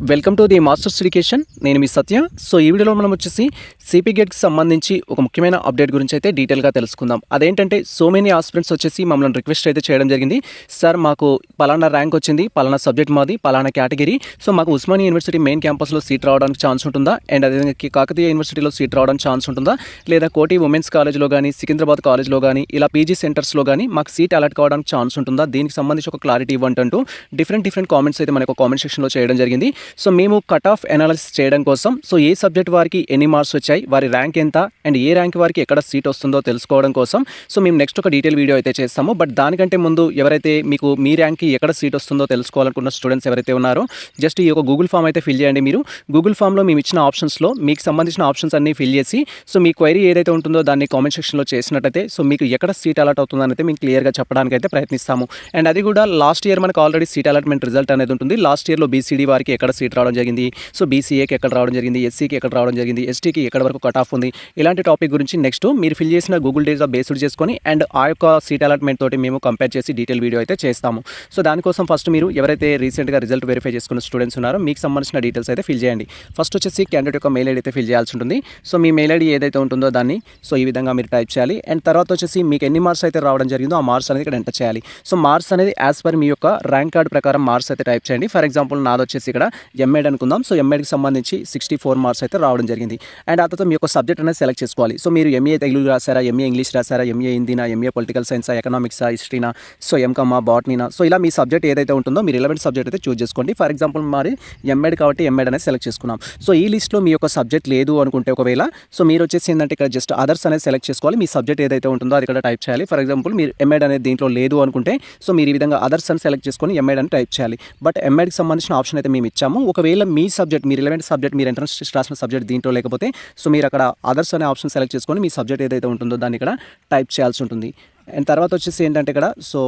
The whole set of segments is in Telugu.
Welcome to the masters education. నేను మీ సత్య. సో ఈ వీడియోలో మనం వచ్చేసి సిపి గేట్కి సంబంధించి ఒక ముఖ్యమైన అప్డేట్ గురించి అయితే డీటెయిల్గా తెలుసుకుందాం. అదేంటంటే సో మెనీ ఆస్పిరెంట్స్ వచ్చేసి మమ్మల్ని రిక్వెస్ట్ అయితే చేయడం జరిగింది. సార్ మాకు పలానా ర్యాంక్ వచ్చింది పలానా సబ్జెక్ట్ మాది పలానా కేటగిరీ. సో మాకు ఉస్మానియా యూనివర్సిటీ మెయిన్ క్యాంపస్లో సీట్ రావడానికి ఛాన్స్ ఉంటుందా? అండ్ అదేవిధంగా కాకతీయ యూనివర్సిటీలో సీట్ రావడానికి ఛాన్స్ ఉంటుందా? లేదా కోటి ఉమెన్స్ కాలేజ్లో కానీ సికింద్రాబాద్ కాలేజ్లో కానీ ఇలా పీజీ సెంటర్స్లో కానీ మాకు సీట్ అలాట్ కావడానికి ఛాన్స్ ఉంటుందా? దీనికి సంబంధించి ఒక క్లారిటీ ఇవ్వండి అంటూ డిఫరెంట్ డిఫరెంట్ కామెంట్స్ అయితే మనకు కామెంట్ సెక్షన్లో చేయడం జరిగింది. సో మేము కట్ ఆఫ్ అనాలిసిస్ చేయడం కోసం సో ఏ సబ్జెక్ట్ వారికి ఎన్ని మార్క్స్ వచ్చాయి వారి ర్యాంక్ ఎంత? అండ్ ఏ ర్యాంక్ వారికి ఎక్కడ సీట్ వస్తుందో తెలుసుకోవడం కోసం. సో మేము నెక్స్ట్ ఒక డీటెయిల్ వీడియో అయితే చేస్తాము. బట్ దానికంటే ముందు ఎవరైతే మీకు మీ ర్యాంక్కి ఎక్కడ సీట్ వస్తుందో తెలుసుకోవాలనుకున్న స్టూడెంట్స్ ఎవరైతే ఉన్నారో జస్ట్ ఈ ఒక గూగుల్ ఫామ్ అయితే ఫిల్ చేయండి మీరు. గూగుల్ ఫామ్లో మేము ఇచ్చిన ఆప్షన్స్లో మీకు సంబంధించిన ఆప్షన్స్ అన్ని ఫిల్ చేసి సో మీ క్వైరీ ఏదైతే ఉంటుందో దాన్ని కామెంట్ సెక్షన్లో చేసినట్టయితే సో మీకు ఎక్కడ సీట్ అలాట్ అవుతుందని అయితే మేము క్లియర్గా చెప్పడానికి అయితే ప్రయత్నిస్తాము. అండ్ అది కూడా లాస్ట్ ఇయర్ మనకు ఆల్రెడీ సీట్ అలాట్మెంట్ రిజల్ట్ అనేది ఉంటుంది. లాస్ట్ ఇయర్లో బీసీడీ వారికి ఎక్కడ సీట్ రావడం జరిగింది? సో బీసీఏకి ఎక్కడ రావడం జరిగింది? ఎస్సీకి ఎక్కడ రావడం జరిగింది? ఎస్టీకి ఎక్కడ వరకు కట్ ఆఫ్ ఉంది. ఇలాంటి టాపిక్ గురించి నెక్స్ట్ మీరు ఫిల్ చేసిన గూగుల్ డేస్లో బేస్డ్ చేసుకొని అండ్ ఆ యొక్క సీట్ అలాట్మెంట్ తోటి మేము కంపేర్ చేసి డీటెయిల్ వీడియో అయితే చేస్తాము. సో దానికోసం ఫస్ట్ మీరు ఎవరైతే రీసెంట్గా రిజల్ట్ వెరిఫై చేసుకున్న స్టూడెంట్స్ ఉన్నారో మీకు సంబంధించిన డీటెయిల్స్ అయితే ఫిల్ చేయండి. ఫస్ట్ వచ్చేసి క్యాండిడేట్ యొక్క మెయిల్ ఐడి అయితే ఫిల్ చేయాల్సి ఉంటుంది. సో మీ మెయిల్ ఐడి ఏదైతే ఉంటుందో దాన్ని సో ఈ విధంగా మీరు టైప్ చేయాలి. అండ్ తర్వాత వచ్చేసి మీకు ఎన్ని మార్క్స్ అయితే రావడం జరిగిందో ఆ మార్క్స్ అనేది ఇక్కడ ఎంటర్ చేయాలి. సో మార్క్స్ అనేది యాజ్ పర్ మీ యొక్క ర్యాంక్ కార్డ్ ప్రకారం మార్క్స్ అయితే టైప్ చేయండి. ఫర్ ఎగ్జాంపుల్ నాది వచ్చేసి ఇక్కడ ఎంఏడ్ అనుకుందాం. సో ఎంఏడ్కి సంబంధించి సిక్స్టీ ఫోర్ మార్క్స్ అయితే రావడం జరిగింది. అండ్ ఆ తర్వాత మీ యొక్క సబ్జెక్ట్ అనేది సెలెక్ట్ చేసుకోవాలి. సో మీరు ఎంఏ తెలుగు రాసారా ఎంఏ ఇంగ్లీష్ రాసారా ఎంఏ హిందీనా ఎంఏ పొలిటికల్ సైన్సా ఎకనామిక్సా హిస్టరీనా సో ఎంకమ్మా బాటనీనా సో ఇలా మీ సబ్జెక్ట్ ఏదైతే ఉంటుందో మీరు రిలవెంట్ సబ్జెక్ట్ అయితే చూస్ చేసుకోండి. ఫర్ ఎగ్జాంపుల్ మరి ఎంఏడ్ కాబట్టి ఎంఏడ్ అనేది సెలెక్ట్ చేసుకున్నాం. సో ఈ లిస్ట్లో మీ యొక్క సబ్జెక్ట్ లేదు అనుకుంటే ఒకవేళ సో మీరు వచ్చేసి ఏంటంటే ఇక్కడ జస్ట్ అదర్స్ అనేది సెలెక్ట్ చేసుకోవాలి. మీ సబ్జెక్ట్ ఏదైతే ఉంటుందో అది ఇక్కడ టైప్ చేయాలి. ఫర్ ఎగ్జాంపుల్ మీరు ఎంఏడ్ అనేది దీంట్లో లేదు అనుకుంటే సో మీరు ఈ విధంగా అదర్స్ అని సెలెక్ట్ చేసుకొని ఎంఏడ్ అని టైప్ చేయాలి. బట్ ఎంఏడ్కి సంబంధించిన ఆప్షన్ అయితే మేము ఇచ్చాము. ఒకవేళ మీ సబ్జెక్ట్ మీ రిలవెంట్ సబ్జెక్ట్ మీరు ఎంట్రన్స్ రాసిన సబ్జెక్ట్ దీంట్లో లేకపోతే సో సో మీరు అక్కడ అదర్స్ అనే ఆప్షన్ సెలెక్ట్ చేసుకొని మీ సబ్జెక్ట్ ఏదైతే ఉంటుందో దాన్ని ఇక్కడ టైప్ చేయాల్సి ఉంటుంది. అండ్ తర్వాత వచ్చేసి ఏంటంటే ఇక్కడ సో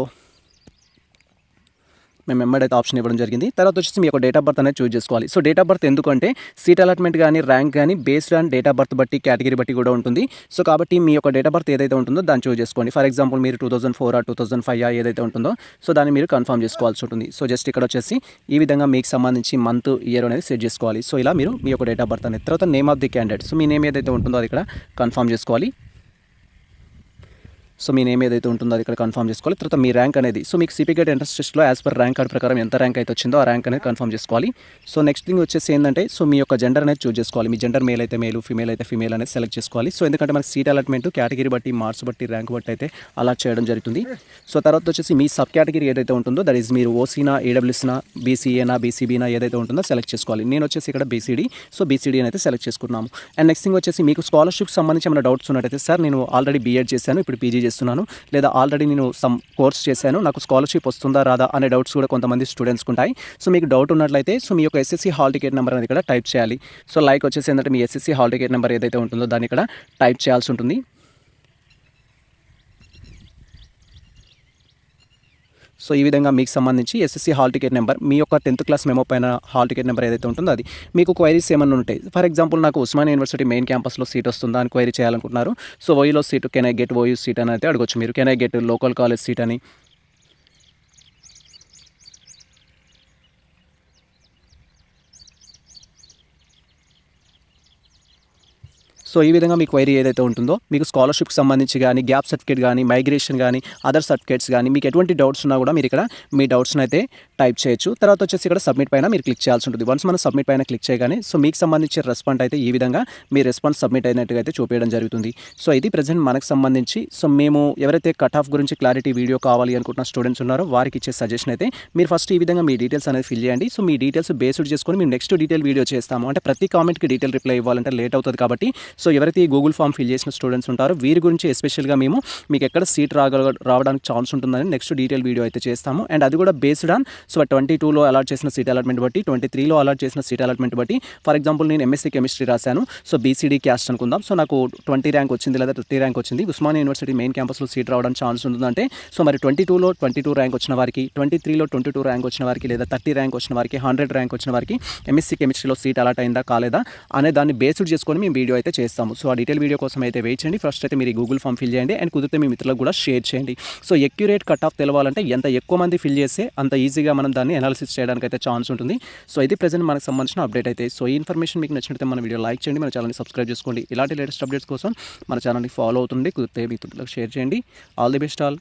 మేము ఎంబెడ్ అయితే ఆప్షన్ ఇవ్వడం జరిగింది. తర్వాత వచ్చేసి మీ యొక్క డేట్ ఆఫ్ బర్త్ అనేది చూస్ చేసుకోవాలి. సో డేట్ ఆఫ్ బర్త్ ఎందుకంటే సీట్ అలాట్మెంట్ కానీ ర్యాంక్ కానీ based on date of birth బట్టి కేటగిరీ బట్టి కూడా ఉంటుంది. సో కాబట్టి మీ యొక్క డేట్ ఆఫ్ బర్త్ ఏదైతే ఉంటుందో దాన్ని చూస్ చేసుకోండి. ఫర్ ఎగ్జాంపుల్ మీరు టూ థౌసండ్ ఫోర్ ఆ టూ థౌసండ్ ఫైవ్ ఏదైతే ఉంటుందో సో దాన్ని మీరు కన్ఫర్మ్ చేసుకోవాల్సి ఉంటుంది. సో జస్ట్ ఇక్కడ వచ్చేసి ఈ విధంగా మీకు సంబంధించి మంత్ ఇయర్ అనేది సెట్ చేసుకోవాలి. సో ఇలా మీరు మీ యొక్క డేట్ ఆఫ్ బర్త్ అనేది తర్వాత name of the candidate so me name ఏదైతే ఉంటుందో అది ఇక్కడ కన్ఫర్మ్ చేసుకోవాలి. సో మీ నేమ్ ఏదైతే ఉంటుందో అది ఇక్కడ కన్ఫర్మ్ చేసుకోవాలి. తర్వాత మీ ర్యాంక్ అనేది సో మీకు సిపిగేట్ ఎంట్రన్స్ టెస్ట్లో యాజ్ పర్ ర్యాంక్ కార్డ్ ప్రకారం ఎంత ర్యాంక్ అయితే వచ్చిందో ఆ ర్యాంక్ అనేది కన్ఫర్మ్ చేసుకోవాలి. సో నెక్స్ట్ థింగ్ వచ్చేసి ఏంటంటే సో మీ యొక్క జెండర్ అనేది చూస్ చేసుకోవాలి. మీ జెండర్ మేల్ అయితే మేలు ఫీమేల్ అయితే ఫీమేల్ అనేది సెలెక్ట్ చేసుకోవాలి. సో ఎందుకంటే మనకి సీట్ అలాట్మెంట్ కేటగిరీ బట్టి మార్క్స్ బట్టి ర్యాంక్ బట్టి అయితే అలా చేయడం జరుగుతుంది. సో తర్వాత వచ్చేసి మీ సబ్ కేటగిరీ ఏదైతే ఉంటుందో దట్ ఈస్ మీరు ఓసీనా ఏడబ్ల్యూసీనా బీసీఏనా బీసీబీనా ఏదైతే ఉంటుందో సెలెక్ట్ చేసుకోవాలి. నేను వచ్చేసి ఇక్కడ బీసీడీ సో బీసీడీ అయితే సెలెక్ట్ చేసుకున్నాము. అండ్ నెక్స్ట్ థింగ్ వచ్చేసి మీకు స్కాలర్షిప్ సంబంధించి ఏమైనా డౌట్స్ ఉన్నట్టయితే సార్ నేను ఆల్రెడీ బీఎడ్ చేశాను. ఇప్పుడు పీజీ చేస్తున్నాను. లేదా ఆల్రెడీ నేను సమ్ కోర్స్ చేశాను. నాకు స్కాలర్షిప్ వస్తుందా రాదా అనే డౌట్స్ కూడా కొంతమంది స్టూడెంట్స్కి ఉంటాయి. సో మీకు డౌట్ ఉన్నట్లయితే సో మీ యొక్క ఎస్ఎస్సీ హాల్ టికెట్ నెంబర్ అనేది ఇక్కడ టైప్ చేయాలి. సో లైక్ వచ్చేసి ఏంటంటే మీ ఎస్ఎస్సీ హాల్ టికెట్ నెంబర్ ఏదైతే ఉంటుందో దాన్ని ఇక్కడ టైప్ చేయాల్సి ఉంటుంది. సో ఈ విధంగా మీకు సంబంధించి ఎస్ఎస్సీ హాల్ టికెట్ నెంబర్ మీ యొక్క టెన్త్ క్లాస్ మెమో పైన హాల్ టికెట్ నెంబర్ ఏదైతే ఉంటుందో అది. మీకు క్వైరీస్ ఏమైనా ఉంటాయి ఫర్ ఎగ్జాంపుల్ నాకు ఉస్మాన్ యూనివర్సిటీ మెయిన్ క్యాంపస్లో సీట్ వస్తుందా అని క్వైరీ చేయాలనుకుంటున్నారు. So ఓయూలో seat can I get OU seat అని అయితే అడగొచ్చు మీరు. Can I get local college seat అని సో ఈ విధంగా మీ క్వైరీ ఏదైతే ఉంటుందో మీకు స్కాలర్షిప్కి సంబంధించి కానీ గ్యాప్ సర్టిఫికేట్ కానీ మైగ్రేషన్ కానీ అదర్ సర్టిఫికేట్స్ కానీ మీకు ఎటువంటి డౌట్స్ ఉన్నా కూడా మీరు ఇక్కడ మీ డౌట్స్ని అయితే టైప్ చేయొచ్చు. తర్వాత వచ్చేసి ఇక్కడ సబ్మిట్ పైన మీరు క్లిక్ చేయాల్సి ఉంటుంది. వన్స్ మనం సబ్మిట్ పైన క్లిక్ చేయగానే సో మీకు సంబంధించి రెస్పాండ్ అయితే ఈ విధంగా మీ రెస్పాన్స్ సబ్మిట్ అయినట్టుగా అయితే చూపించడం జరుగుతుంది. సో ఇది ప్రజెంట్ మనకు సంబంధించి సో మేము ఎవరైతే కట్ ఆఫ్ గురించి క్లారిటీ వీడియో కావాలి అనుకుంటున్న స్టూడెంట్స్ ఉన్నారో వారికి ఇచ్చే సజెషన్ అయితే మీరు ఫస్ట్ ఈ విధంగా మీ డీటెయిల్స్ అనేది ఫిల్ చేయండి. సో మీ డీటెయిల్స్ బేస్డ్ చేసుకొని మేము నెక్స్ట్ డీటెయిల్ వీడియో చేస్తాము. అంటే ప్రతి కామెంట్కి డీటెయిల్ రిప్లై ఇవ్వాలంటే లేట్ అవుతుంది కాబట్టి సో ఎవరైతే ఈ గూగుల్ ఫామ్ ఫిల్ చేసిన స్టూడెంట్స్ ఉంటారో వీరి గురించి ఎస్పెషల్గా మేము మీకు ఎక్కడ సీట్ రాగల రావడానికి ఛాన్స్ ఉంటుందని నెక్స్ట్ డీటెయిల్ వీడియో అయితే చేస్తాము. అండ్ అది కూడా బేస్డ్ ఆన్ సో ట్వంటీ టూలో అలాట్ చేసిన సీట్ అలాట్మెంట్ బట్టి ట్వంటీ త్రీలో అలాట్ చేసిన సీట్ అలాట్మెంట్ బట్టి ఫర్ ఎగ్జాంపుల్ నేను ఎంఎస్సీ కెమిస్ట్రీ రాశాను సో బీసీడీ క్యాస్ట్ అనుకుందాం. సో నాకు ట్వంటీ ర్యాంక్ వచ్చింది లేదా థర్టీ ర్యాంక్ వచ్చింది. ఉస్మానియా యూనివర్సిటీ మెయిన్ క్యాంపస్లో సీట్ రావడానికి ఛాన్స్ ఉంటుందంటే సో మరి ట్వంటీ టూలో ట్వంటీ టూ ర్యాంక్ వచ్చిన వారికి ట్వంటీ త్రీలో ట్వంటీ టూ ర్యాంక్ వచ్చిన వారికి లేదా థర్టీ ర్యాంక్ వచ్చిన వారికి హండ్రెడ్ ర్యాంక్ వచ్చిన వారికి ఎంఎస్సీ కెమిస్ట్రీలో సీట్ అలాట్ అయిందా కాలేదా అనే దాన్ని బేస్డ్ చేసుకొని మేము వీడియో అయితే చేస్తాం చేస్తాము. సో ఆ డీటెయిల్ వీడియో కోసం అయితే వెయిట్ చేయండి. ఫస్ట్ అయితే మీరు గూగుల్ ఫామ్ ఫిల్ చేయండి. అండ్ కుదిరితే మీ మిత్రులకు కూడా షేర్ చేయండి. సో ఎక్యురేట్ కట్ ఆఫ్ తెలవాలంటే ఎంత ఎక్కువ మంది ఫిల్ చేస్తే అంత ఈజీగా మనం దాన్ని అనాలిసిస్ చేయడానికి అయితే ఛాన్స్ ఉంటుంది. సో ఇది ప్రజెంట్ మనకు సంబంధించిన అప్డేట్ అయితే. సో ఈ ఇన్ఫర్మేషన్ మీకు నచ్చినట్లయితే మన వీడియో లైక్ చేయండి. మన ఛానల్ని సబ్స్క్రైబ్ చేసుకోండి. ఇలాంటి లేటెస్ట్ అప్డేట్స్ కోసం మన ఛానల్ని ఫాలో అవుతుంది కుదిరితే మిత్రులకు షేర్ చేయండి. All the best all